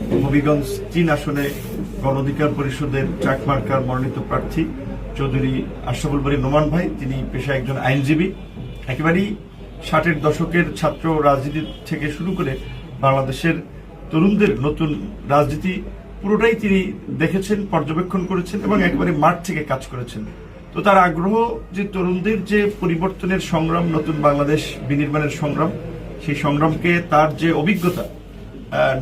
হবিগঞ্জ তিন আসনে গণ অধিকার পরিষদের ট্রাক মার্কার মনোনীত প্রার্থী চৌধুরী আশরাফুল বাড়ি নোমান ভাই। তিনি পেশায় একজন আইনজীবী। একেবারেই ষাটের দশকের ছাত্র রাজনীতি থেকে শুরু করে বাংলাদেশের তরুণদের নতুন রাজনীতি পুরোটাই তিনি দেখেছেন, পর্যবেক্ষণ করেছেন এবং একেবারে মাঠ থেকে কাজ করেছেন। তো তার আগ্রহ যে তরুণদের যে পরিবর্তনের সংগ্রাম, নতুন বাংলাদেশ বিনির্মাণের সংগ্রাম, সেই সংগ্রামকে তার যে অভিজ্ঞতা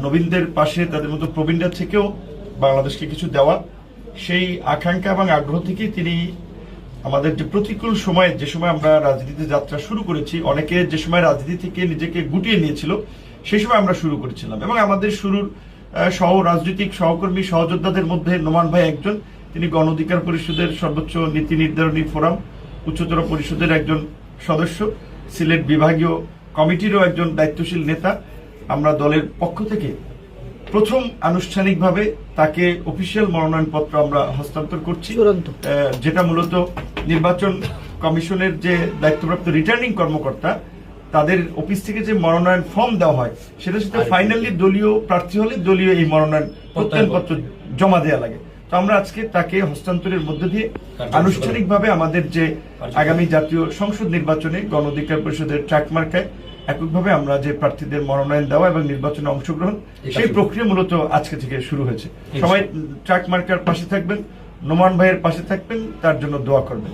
নবীনদের পাশে তাদের মতো প্রবীণরা থেকেও বাংলাদেশকে কিছু দেওয়া। সেই আকাঙ্ক্ষা এবং আগ্রহ থেকেই তিনি আমাদের যে প্রতিকূল সময়ে, যে সময় আমরা রাজনীতিতে যাত্রা শুরু করেছি, অনেকে যে সময় রাজনীতি থেকে নিজেকে গুটিয়ে নিয়েছিল, সেই সময় আমরা শুরু করেছিলাম। এবং আমাদের শুরুর সহ রাজনৈতিক সহকর্মী, সহযোদ্ধাদের মধ্যে নোমান ভাই একজন, তিনি গণ অধিকার পরিষদের সর্বোচ্চ নীতি নির্ধারণী ফোরাম, উচ্চতর পরিষদের একজন সদস্য, সিলেট বিভাগীয় কমিটিরও একজন দায়িত্বশীল নেতা। আমরা দলের পক্ষ থেকে প্রথম আনুষ্ঠানিকভাবে তাকে অফিসিয়াল মনোনয়নপত্র আমরা হস্তান্তর করছি। যেটা মূলত নির্বাচন কমিশনের যে দায়িত্বপ্রাপ্ত রিটার্নিং কর্মকর্তা তাদের অফিস থেকে যে মনোনয়ন ফর্ম দেওয়া হয় সেটা সাথে ফাইনালি দলীয় প্রার্থী হলে দলীয় এই মনোনয়ন প্রত্যয়নপত্র। জমা দেওয়া লাগে। তো আমরা আজকে তাকে হস্তান্তরের মধ্য দিয়ে আনুষ্ঠানিকভাবে আমাদের যে আগামী জাতীয় সংসদ নির্বাচনে গণ অধিকার পরিষদের ট্র্যাক মার্কায় এককভাবে আমরা যে প্রার্থীদের মনোনয়ন দেওয়া এবং নির্বাচনে অংশগ্রহণ সেই প্রক্রিয়া মূলত আজকে থেকে শুরু হয়েছে। সবাই ট্র্যাক মার্কার পাশে থাকবেন নোমান ভাইয়ের পাশে থাকবেন তার জন্য দোয়া করবেন।